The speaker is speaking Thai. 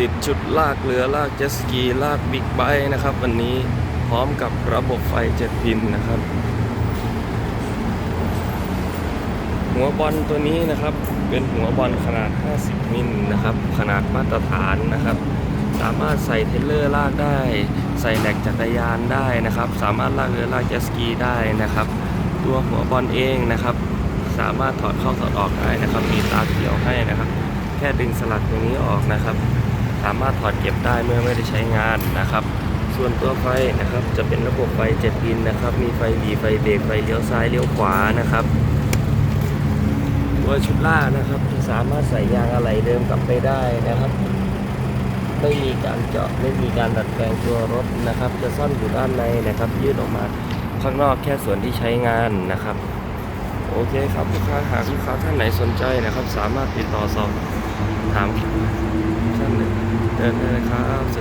ติดชุดลากเรือลากเจ็ตสกี ลากบิ๊กไบค์นะครับ วันนี้พร้อมกับระบบไฟเจ็ดพินนะครับ หัวบอลตัวนี้นะครับ เป็นหัวบอลขนาด 50 มิลนะครับ ขนาดมาตรฐานนะครับ สามารถใส่เทเลอร์ลากได้ ใส่แหลกจักรยานได้นะครับ สามารถลากเรือลากเจ็ตสกีได้นะครับ ตัวหัวบอลเองนะครับ สามารถถอดเข้าถอดออกได้นะครับ มีตาเขียวให้นะครับ แค่ดึงสลักตรงนี้ออกนะครับ สามารถถอดเก็บได้เมื่อไม่ได้ใช้งานนะครับ ส่วนตัวไฟนะครับจะเป็นระบบไฟเจ็ดพินนะครับ มีไฟหลีไฟเบรกไฟเลี้ยวซ้ายเลี้ยวขวานะครับตัวชุดล่านะครับสามารถใส่ยางอะไหล่เดิมกลับไปได้นะครับไม่มีการเจาะไม่มีการดัดแปลงตัวรถนะครับ จะซ่อนอยู่ด้านในนะครับ ยื่นออกมาข้างนอกแค่ส่วนที่ใช้งานนะครับ โอเคครับลูกค้าหากลูกค้าท่านไหนสนใจนะครับ สามารถติดต่อสอบถาม เดินได้เลยครับสวัสดี